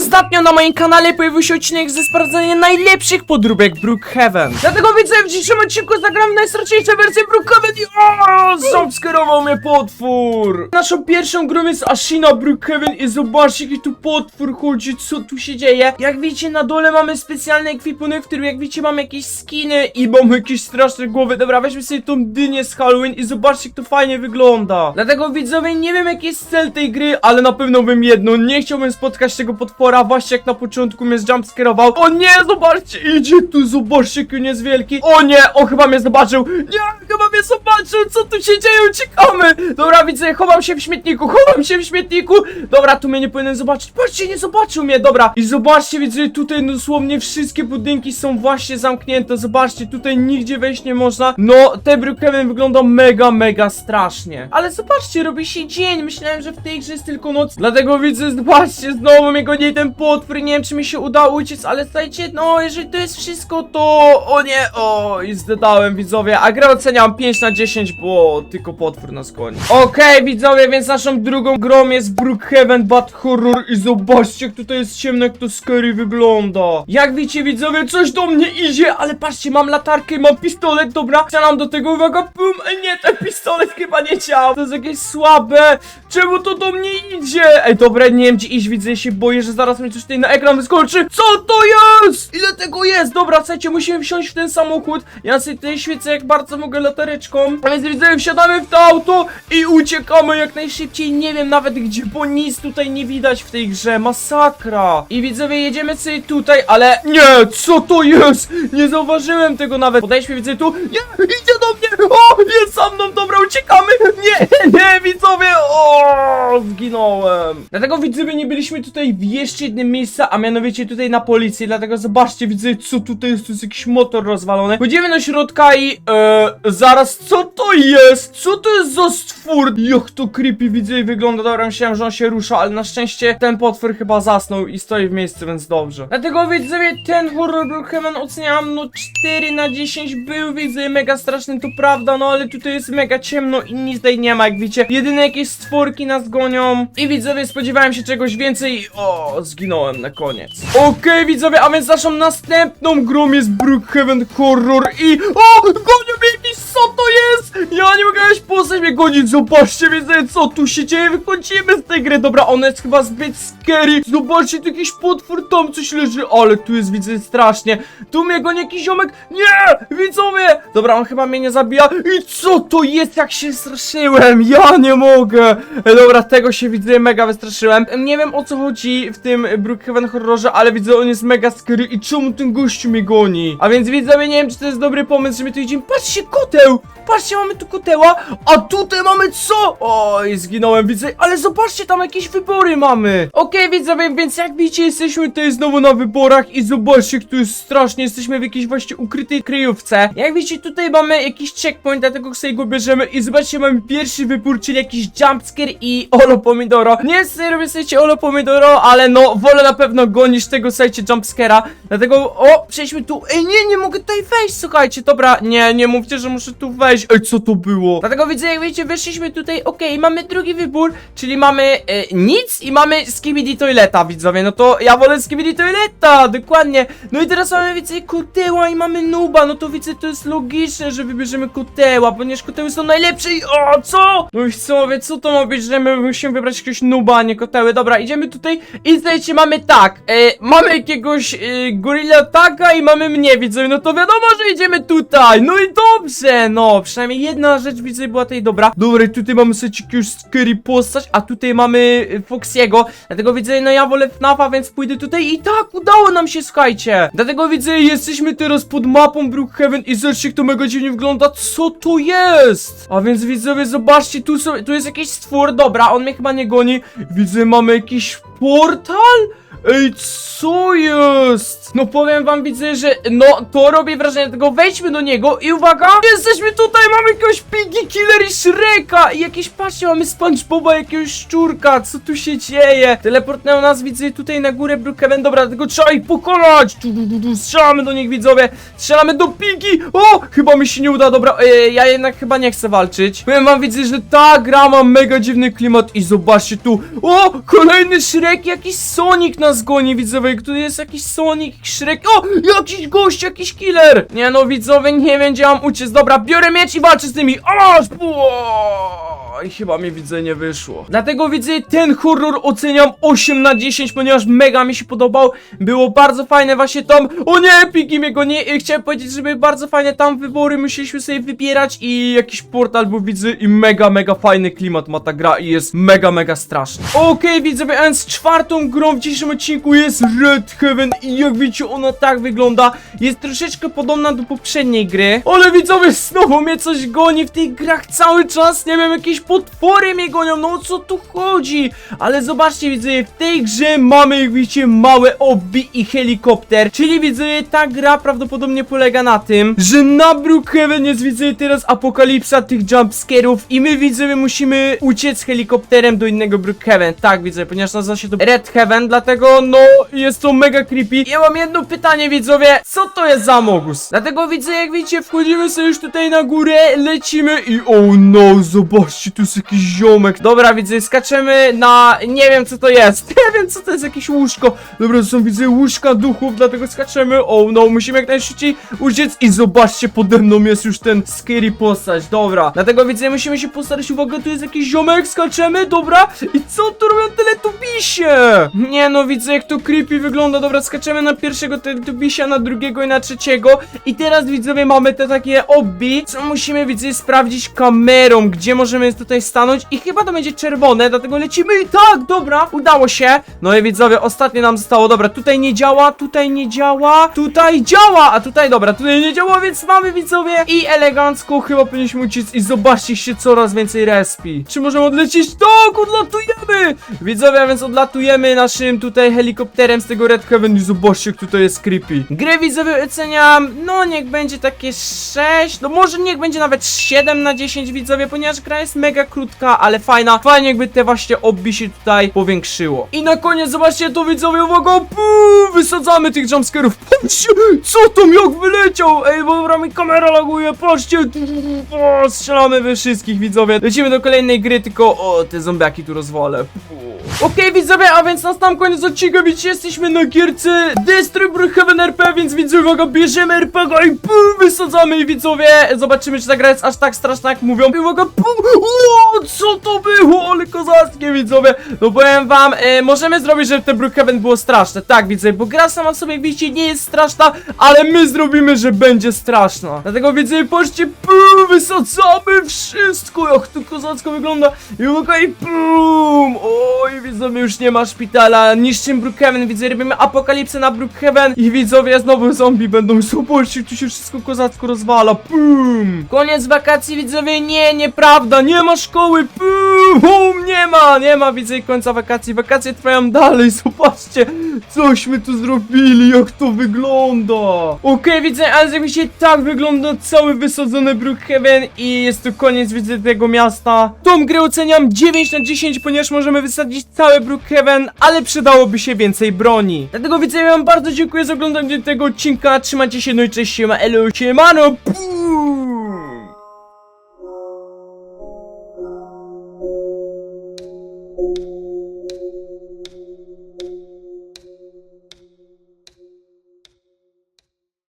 Ostatnio na moim kanale pojawił się odcinek ze sprawdzania najlepszych podróbek Brookhaven. Dlatego widzę w dzisiejszym odcinku zagram w najstarczejszą wersję Brookhaven i o, zaobskurował mnie potwór. Naszą pierwszą grą jest Ashina Brookhaven i zobaczcie jaki tu potwór chodzi, co tu się dzieje. Jak widzicie na dole mamy specjalny ekwipunek, w którym jak widzicie mamy jakieś skiny i mamy jakieś straszne głowy. Dobra, weźmy sobie tą dynię z Halloween i zobaczcie jak to fajnie wygląda. Dlatego widzowie nie wiem jaki jest cel tej gry, ale na pewno bym jedno, nie chciałbym spotkać tego potwora, właśnie jak na początku mnie jumpscareował. O nie, zobaczcie, idzie tu, zobaczcie jaki jest wielki. O nie, on chyba mnie zobaczył. Nie, chyba mnie zobaczył, co tu się dzieje, uciekamy. Dobra, widzę, chowam się w śmietniku, chowam się w śmietniku. Dobra, tu mnie nie powinien zobaczyć. Patrzcie, nie zobaczył mnie, dobra. I zobaczcie, widzę, tutaj dosłownie wszystkie budynki są właśnie zamknięte. Zobaczcie, tutaj nigdzie wejść nie można. No, te Brookhaven wygląda mega, mega strasznie. Ale zobaczcie, robi się dzień. Myślałem, że w tej grze jest tylko noc. Dlatego widzę, zobaczcie, znowu mnie ten potwór. Nie wiem, czy mi się uda uciec, ale słuchajcie, no, jeżeli to jest wszystko, to... O nie, o, i widzowie. A grę oceniam 5 na 10, bo tylko potwór nas goni. Okej, widzowie, więc naszą drugą grą jest Brookhaven Bad Horror i zobaczcie, jak tutaj jest ciemno, jak to scary wygląda. Jak widzicie, widzowie, coś do mnie idzie, ale patrzcie, mam latarkę, mam pistolet, dobra, strzelam do tego, uwaga, pum, Ej, nie, ten pistolet chyba nie działa, to jest jakieś słabe, czemu to do mnie idzie? Ej, dobra, nie wiem, gdzie iść, widzę, się boję, że zaraz mi coś tutaj na ekran wyskoczy, co to jest? Ile tego jest? Dobra, słuchajcie, musimy wsiąść w ten samochód, ja sobie tutaj świecę jak bardzo mogę latareczką, a więc widzę, wsiadamy w to auto i uciekamy jak najszybciej, nie wiem nawet gdzie, bo nic tutaj nie widać w tej grze, masakra. I widzowie, jedziemy sobie tutaj, ale nie, co to jest? Nie zauważyłem tego nawet. Podejdźmy, widzę tu, nie, idzie do mnie, o, jest za mną, dobra, uciekamy, nie, nie, widzowie, o, zginąłem. Dlatego widzowie, nie byliśmy tutaj w jeszcze jednym miejscu, a mianowicie tutaj na policji, dlatego zobaczcie, widzę, co tutaj jest, tu jest jakiś motor rozwalony. Pójdziemy do środka i, e, zaraz, co to jest? Co to jest za stwór? Jak to creepy widzę i wygląda, dobra, myślałem, że on się rusza, ale na szczęście ten potwór chyba zasnął i stoi w miejscu, więc dobrze. Dlatego widzowie, ten horror Brookhaven oceniam, no 4 na 10 był, widzę, mega straszny, to prawda, no ale tutaj jest mega ciemno i nic tutaj nie ma, jak widzicie. Jedyne jakieś stworki nas gonią i widzowie, spodziewałem się czegoś więcej o, zginąłem na koniec. Okej, widzowie, a więc naszą następną grą jest Brookhaven Horror i o, gonią mnie co to jest? Ja nie mogę jakaś postać mnie gonić, zobaczcie, widzę, co tu się dzieje, wychodzimy z tej gry, dobra, ona jest chyba zbyt scary, zobaczcie, tu jakiś potwór tam coś leży, ale tu jest, widzę, strasznie, tu mnie goni jakiś ziomek, nie, widzowie, dobra, on chyba mnie nie zabija. I co to jest, jak się straszyłem, ja nie mogę, e, dobra, tego się widzę, mega wystraszyłem, nie wiem o co chodzi w tym Brookhaven Horrorze, ale widzę, on jest mega scary i czemu ten gościu mnie goni, a więc widzowie, nie wiem, czy to jest dobry pomysł, że my tu idziemy, patrzcie, koteł, patrzcie, mamy tu koteła, a tutaj mamy co? Oj, zginąłem, widzę, ale zobaczcie, tam jakieś wybory mamy. Okej, widzowie, więc jak widzicie, jesteśmy tutaj znowu na wyborach i zobaczcie, tu jest strasznie, jesteśmy w jakiejś właśnie ukrytej kryjówce. Jak widzicie, tutaj mamy jakiś checkpoint, dlatego sobie go bierzemy i zobaczcie, mamy pierwszy wybór, czyli jakiś jumpscare i Olo Pomidoro. Nie serio, jesteście Olo Pomidoro, ale no, wolę na pewno gonić tego, słuchajcie, jumpscare'a, dlatego, o, przejdźmy tu, ej, nie, nie mogę tutaj wejść, słuchajcie, dobra, nie, nie mówcie, że muszę tu wejść, ej, co to było? Dlatego widzę, jak widzicie, weszliśmy tutaj, okej, mamy drugi wybór, czyli mamy e, nic i mamy Skibidi Toileta, widzowie, no to ja wolę Skibidi Toileta, dokładnie, no i teraz mamy, widzę, koteła i mamy nuba, no to widzę, to jest logiczne, że wybierzemy koteła, ponieważ koteły są najlepsze i o, co? No i co, wie, co to ma być, że my musimy wybrać jakiegoś nuba, a nie koteły, dobra, idziemy tutaj i słuchajcie, mamy tak, e, mamy jakiegoś e, Gorilla Taga i mamy mnie, widzowie, no to wiadomo, że idziemy tutaj, no i dobrze, no, przynajmniej jedna rzecz, widzę, była tutaj dobra, dobra, tutaj mamy sobie jakiegoś scary postać, a tutaj mamy e, Foxiego, dlatego widzę, no ja wolę FNAFa, więc pójdę tutaj i tak, udało nam się, słuchajcie, dlatego widzę, jesteśmy teraz pod mapą Brookhaven i zobaczcie, jak to mega dziwnie wygląda, co to jest? A więc widzowie, zobaczcie, tu, tu jest jakiś stwór, dobra, on mnie chyba nie goni, widzę, mamy jakiś portal? Ej, co jest? No powiem wam, widzę, że no to robi wrażenie, tego wejdźmy do niego i uwaga, jesteśmy tutaj, mamy jakiegoś Piggy Killer i Shreka i jakieś, patrzcie, mamy Spongeboba, jakiegoś szczurka, co tu się dzieje? Teleportnęło nas, widzę, tutaj na górę Brookhaven, dobra, tego trzeba ich pokonać, tu, tu, tu, strzelamy do nich, widzowie, strzelamy do Piggy, o, chyba mi się nie uda, dobra, e, ja jednak chyba nie chcę walczyć, powiem wam, widzę, że ta gra ma mega dziwny klimat i zobaczcie tu, o, kolejny Shrek, jakiś Sonic nas nas goni, widzowie, tu jest jakiś Sonic, Shrek, o, jakiś gość, jakiś killer. Nie no, widzowie, nie wiem gdzie mam uciec, dobra, biorę miecz i walczę z tymi, o, Oj, chyba mi widzę nie wyszło. Dlatego widzę ten horror oceniam 8 na 10, ponieważ mega mi się podobał. Było bardzo fajne właśnie tam. O nie, Piki mnie go nie. Chciałem powiedzieć, żeby bardzo fajne tam wybory musieliśmy sobie wybierać i jakiś portal był widzę i mega, mega fajny klimat ma ta gra i jest mega, mega straszny. Okej, widzowie, a więc czwartą grą w dzisiejszym odcinku jest Red Heaven i jak widzicie ona tak wygląda. Jest troszeczkę podobna do poprzedniej gry. Ale widzowie, znowu mnie coś goni w tych grach cały czas. Nie wiem, jakieś potwory mnie gonią, no o co tu chodzi? Ale zobaczcie, widzowie, w tej grze mamy, jak widzicie, małe obi i helikopter. Czyli widzowie, ta gra prawdopodobnie polega na tym, że na Brookhaven jest, widzowie, teraz apokalipsa tych jumpscarów i my, widzowie, musimy uciec helikopterem do innego Brookhaven. Tak, widzowie, ponieważ nazywa się to Red Heaven, dlatego, no, jest to mega creepy. Ja mam jedno pytanie, widzowie, co to jest za Mogus? Dlatego, widzę, jak widzicie, wchodzimy sobie już tutaj na górę, lecimy i oh no, zobaczcie, tu jest jakiś ziomek. Dobra, widzę, skaczemy na, nie wiem co to jest, nie wiem co to jest, jakieś łóżko. Dobra, to są, widzę, łóżka duchów, dlatego skaczemy, oh no, musimy jak najszybciej uciec i zobaczcie, pode mną jest już ten scary postać, dobra. Dlatego, widzę, musimy się postarać, uwaga, tu jest jakiś ziomek, skaczemy, dobra. I co tu robią teletubisie? Nie no, widzę, jak to creepy wygląda, dobra, skaczemy na pierwszego teletubisia, na drugiego i na trzeciego. I teraz, widzowie, mamy te takie obbi, co musimy, widzę, sprawdzić kamerą, gdzie możemy tutaj stanąć i chyba to będzie czerwone, dlatego lecimy i tak, dobra, udało się. No i widzowie, ostatnie nam zostało, dobra, tutaj nie działa, tutaj nie działa, tutaj działa, a tutaj, dobra, tutaj nie działa, więc mamy, widzowie, i elegancko chyba powinniśmy uciec i zobaczcie się coraz więcej respi. Czy możemy odlecieć? Tak, odlatujemy! Widzowie, a więc odlatujemy naszym tutaj helikopterem z tego Red Heaven i zobaczcie, jak tutaj jest creepy. Grę widzowie oceniam, no niech będzie takie 6, no może niech będzie nawet 7 na 10 widzowie, ponieważ gra jest mega krótka, ale fajna. Fajnie jakby te właśnie obbi się tutaj powiększyło. I na koniec zobaczcie to widzowie, uwaga, puu, wysadzamy tych jumpscarów. Patrzcie, co tam jak wyleciał? Ej, bo mi kamera laguje, patrzcie. O, strzelamy we wszystkich widzowie. Lecimy do kolejnej gry, tylko o, te zombiaki tu rozwalę. Okej widzowie, a więc na sam koniec odcinka widzicie, jesteśmy na gierce Destroy Heaven RP, więc widzowie, uwaga, bierzemy RPG i pum, wysadzamy i widzowie, zobaczymy czy ta gra jest aż tak straszna jak mówią. I uwaga, pum, co to było, ale kozackie widzowie. No powiem wam, e, możemy zrobić, żeby te Brookhaven było straszne, tak widzowie, bo gra sama sobie, widzicie, nie jest straszna, ale my zrobimy, że będzie straszna. Dlatego widzowie, patrzcie, pum, wysadzamy wszystko, jak to kozacko wygląda. I i pum, oj, widzowie, już nie ma szpitala, niszczymy Brookhaven, widzę, robimy apokalipsę na Brookhaven i widzowie, znowu zombie będą, zobaczcie, tu się wszystko kozacko rozwala, pum. Koniec wakacji, widzowie, nie, nieprawda, nie ma szkoły, pum, nie ma, nie ma, widzę, końca wakacji, wakacje trwają dalej, zobaczcie, cośmy tu zrobili, jak to wygląda. Okej, widzę, ale rzeczywiście tak wygląda cały wysadzony Brookhaven i jest to koniec, widzę, tego miasta. Tą grę oceniam 9 na 10, ponieważ możemy wysadzić całe Brookhaven, ale przydałoby się więcej broni. Dlatego widzę, ja wam bardzo dziękuję za oglądanie tego odcinka, trzymajcie się, no i cześć, siema, elo, siemano, pum.